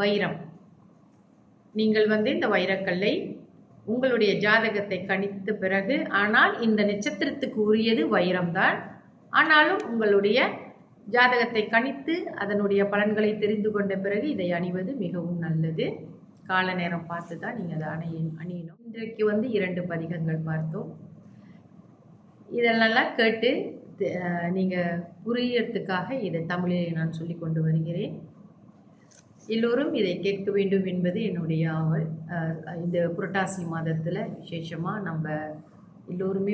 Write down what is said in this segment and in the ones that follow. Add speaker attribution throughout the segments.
Speaker 1: வைரம். நீங்கள் வந்து இந்த வைரக்கல்லை உங்களுடைய ஜாதகத்தை கணித்த பிறகு ஆனால் இந்த நட்சத்திரத்துக்கு உரியது வைரம்தான். ஆனாலும் உங்களுடைய ஜாதகத்தை கணித்து அதனுடைய பலன்களை தெரிந்து கொண்ட பிறகு இதை அணிவது மிகவும் நல்லது. கால நேரம் பார்த்து தான் நீங்கள் அதை அணிய அணியணும். இன்றைக்கு வந்து இரண்டு பதிகங்கள் பார்த்தோம். இதெல்லாம் கேட்டு நீங்கள் புரியறதுக்காக இதை தமிழில் நான் சொல்லி கொண்டு வருகிறேன். எல்லோரும் இதை கேட்க வேண்டும் என்பது என்னுடைய ஆவல். இந்த புரட்டாசி மாதத்தில் விசேஷமாக நம்ம எல்லோருமே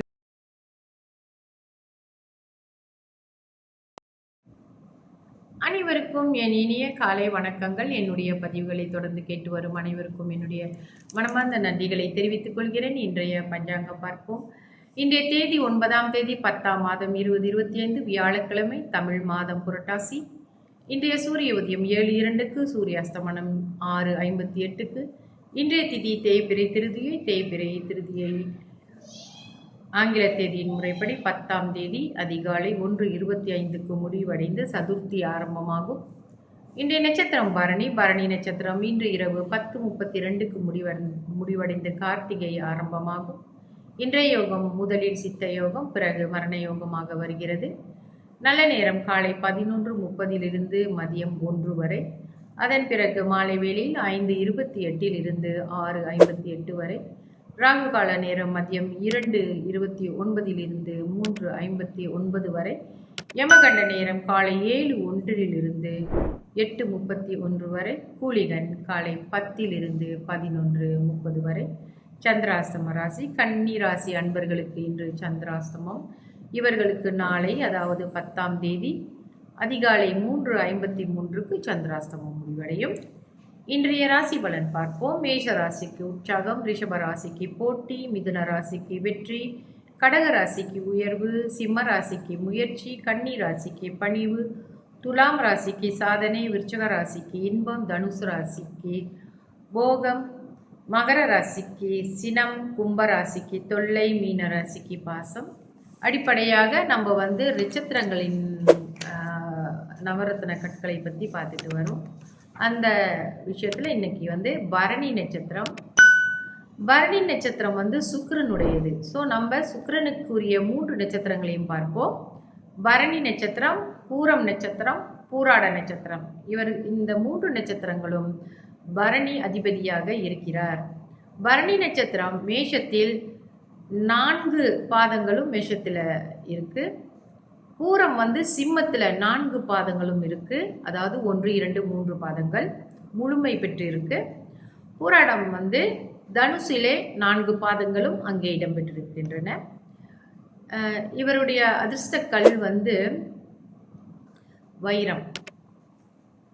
Speaker 1: அனைவருக்கும் என் இனிய காலை வணக்கங்கள். என்னுடைய பதிவுகளை தொடர்ந்து கேட்டு வரும் அனைவருக்கும் என்னுடைய மனமார்ந்த நன்றிகளை தெரிவித்துக் கொள்கிறேன். இன்றைய பஞ்சாங்கம் பார்ப்போம். இன்றைய தேதி ஒன்பதாம் தேதி பத்தாம் மாதம் இருபது இருபத்தி ஐந்து வியாழக்கிழமை தமிழ் மாதம் புரட்டாசி. இன்றைய சூரிய உதயம் ஏழு இரண்டுக்கு சூரிய அஸ்தமனம் ஆறு ஐம்பத்தி எட்டுக்கு இன்றைய திதி தேய்பிரை திருதியை தேய்பிரை திருதியை. ஆங்கில தேதியின் முறைப்படி பத்தாம் தேதி அதிகாலை ஒன்று இருபத்தி ஐந்துக்கு முடிவடைந்து சதுர்த்தி ஆரம்பமாகும். இன்றைய நட்சத்திரம் பரணி பரணி நட்சத்திரம் இன்று இரவு பத்து முப்பத்தி ரெண்டுக்கு முடிவடை முடிவடைந்து கார்த்திகை ஆரம்பமாகும். இன்றைய யோகம் முதலில் சித்த யோகம் பிறகு மரண யோகமாக வருகிறது. நல்ல நேரம் காலை பதினொன்று முப்பதிலிருந்து மதியம் ஒன்று வரை. அதன் பிறகு மாலை வேளையில் ஐந்து இருபத்தி எட்டில் இருந்து ஆறு ஐம்பத்தி எட்டு வரை. ராகு கால நேரம் மதியம் இரண்டு இருபத்தி ஒன்பதிலிருந்து மூன்று ஐம்பத்தி ஒன்பது வரை. யமகண்ட நேரம் காலை ஏழு ஒன்றிலிருந்து எட்டு முப்பத்தி ஒன்று வரை. கூலிகன் காலை பத்திலிருந்து பதினொன்று முப்பது வரை. சந்திராஸ்தம ராசி கன்னி ராசி அன்பர்களுக்கு இன்று சந்திராஸ்தமம் இவர்களுக்கு நாளை அதாவது பத்தாம் தேதி அதிகாலை மூன்று ஐம்பத்தி மூன்றுக்கு சந்திராஸ்தமம் முடிவடையும். இன்றைய ராசி பலன் பார்ப்போம். மேஷ ராசிக்கு உற்சாகம் ரிஷப ராசிக்கு போட்டி மிதுன ராசிக்கு வெற்றி கடக ராசிக்கு உயர்வு சிம்ம ராசிக்கு முயற்சி கன்னி ராசிக்கு பணிவு துலாம் ராசிக்கு சாதனை விருச்சக ராசிக்கு இன்பம் தனுசு ராசிக்கு போகம் மகர ராசிக்கு சினம் கும்ப ராசிக்கு தொல்லை மீன ராசிக்கு பாசம். அடிப்படையாக நம்ம வந்து நட்சத்திரங்களின் நவரத்ன கற்களை பற்றி பார்த்துட்டு வரோம். அந்த விஷயத்தில் இன்னைக்கு வந்து பரணி நட்சத்திரம். பரணி நட்சத்திரம் வந்து சுக்கரனுடையது. ஸோ நம்ம சுக்கரனுக்குரிய மூன்று நட்சத்திரங்களையும் பார்ப்போம். பரணி நட்சத்திரம் பூரம் நட்சத்திரம் பூராட நட்சத்திரம். இவர் இந்த மூன்று நட்சத்திரங்களும் பரணி அதிபதியாக இருக்கிறார். பரணி நட்சத்திரம் மேஷத்தில் நான்கு பாதங்களும் மேஷத்தில் இருக்குது பூரம் வந்து சிம்மத்தில் நான்கு பாதங்களும் இருக்குது அதாவது ஒன்று இரண்டு மூன்று பாதங்கள் முழுமை பெற்று இருக்கு பூராடம் வந்து தனுசிலே நான்கு பாதங்களும் அங்கே இடம்பெற்றிருக்கின்றன. இவருடைய அதிர்ஷ்ட கல் வந்து வைரம்.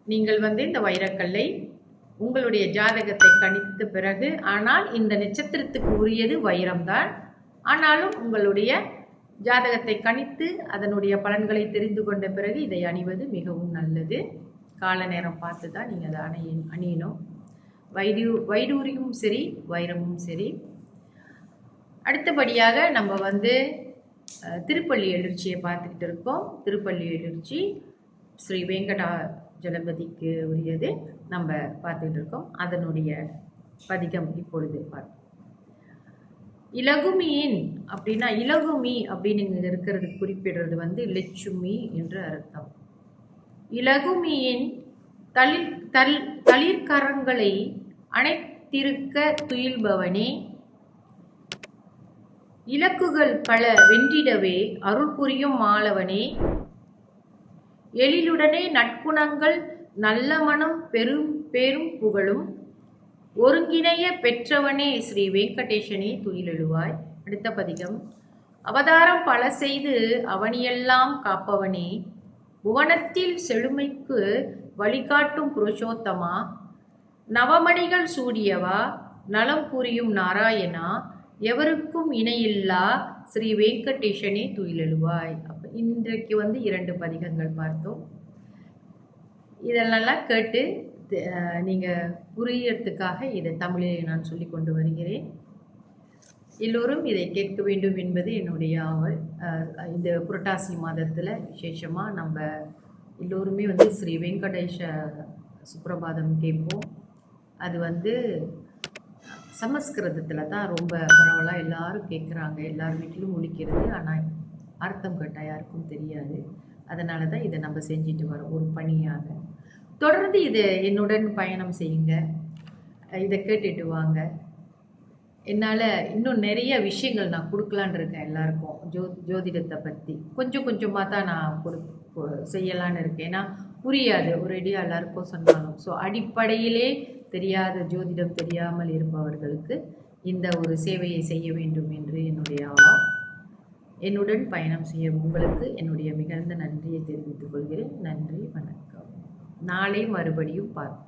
Speaker 1: நீங்கள் வந்து இந்த வைரக்கல்லை உங்களுடைய ஜாதகத்தை கணித்த பிறகு ஆனால் இந்த நட்சத்திரத்துக்கு உரியது வைரம்தான். ஆனாலும் உங்களுடைய ஜாதகத்தை கணித்து அதனுடைய பலன்களை தெரிந்து கொண்ட பிறகு இதை அணிவது மிகவும் நல்லது. கால நேரம் பார்த்து தான் நீங்கள் அதை அணிய அணியணும். வைடு வைடூரியும் சரி வைரமும் சரி. அடுத்தபடியாக நம்ம வந்து திருப்பள்ளி எழுச்சியை பார்த்துக்கிட்டு இருக்கோம். திருப்பள்ளி எழுச்சி ஸ்ரீ வெங்கடா ஜலபதிக்கு உரியது. நம்ம பார்த்துக்கிட்டு இருக்கோம். அதனுடைய பதிகம் இப்பொழுது பார்ப்போம். இலகுமியின் அப்படின்னா இலகுமி அப்படின்னு இங்கே இருக்கிறது குறிப்பிடுறது வந்து லட்சுமி என்று அர்த்தம். இலகுமியின் தளிர் தல் தளிர்கரங்களை அணைத்திருக்க துயில்பவனே இலக்குகள் பல வென்றிடவே அருள் புரியும் மாலவனே எழிலுடனே நற்குணங்கள் நல்ல மனம் பெரும் பெரும் புகழும் ஒருங்கிணைய பெற்றவனே ஸ்ரீ வெங்கடேசனே துயிலெழுவாய். அடுத்த பதிகம். அவதாரம் பல செய்து அவனியெல்லாம் காப்பவனே. புவனத்தில் செழுமைக்கு வழிகாட்டும் புருஷோத்தமா. நவமணிகள் சூடியவா? நலம் புரியும் நாராயணா? எவருக்கும் இணையில்லா? ஸ்ரீ வெங்கடேஷனே துயிலெழுவாய். அப்போ இன்றைக்கு வந்து இரண்டு பதிகங்கள் பார்த்தோம். இதெல்லாம் கேட்டு நீங்கள் புரியறதுக்காக இதை தமிழில் நான் சொல்லி கொண்டு வருகிறேன். எல்லோரும் இதை கேட்க வேண்டும் என்பது என்னுடைய ஆவல். இந்த புரட்டாசி மாதத்தில் விசேஷமாக நம்ம எல்லோருமே வந்து ஸ்ரீ வெங்கடேஷ சுப்ரபாதம் கேட்போம். அது வந்து சமஸ்கிருதத்தில் தான் ரொம்ப பரவலாக எல்லாரும் கேட்குறாங்க எல்லார் வீட்டிலும் ஒழிக்கிறது ஆனால் அர்த்தம் கேட்டால் யாருக்கும் தெரியாது. அதனால தான் இதை நம்ம செஞ்சுட்டு வரோம். ஒரு பணியாக. தொடர்ந்து இதை என்னுடன் பயணம் செய்யுங்க. இதை கேட்டுட்டு வாங்க. என்னால் இன்னும் நிறைய விஷயங்கள் நான் கொடுக்கலான் இருக்கேன் எல்லாருக்கும். ஜோ ஜோதிடத்தை பற்றி கொஞ்சம் கொஞ்சமாக தான் நான் கொடு செய்யலான்னு இருக்கேன். ஏன்னா புரியாது. ஒரேடியாக எல்லாருக்கும் சொன்னாலும். ஸோ அடிப்படையிலே தெரியாத ஜோதிடம் தெரியாமல் இருப்பவர்களுக்கு இந்த ஒரு சேவையை செய்ய வேண்டும் என்று என்னுடைய ஆவா என்னுடன் பயணம் செய்ய உங்களுக்கு என்னுடைய மிகுந்த நன்றியை தெரிவித்துக் கொள்கிறேன். நன்றி. வணக்கம். நாளை மறுபடியும் பார்ப்போம்.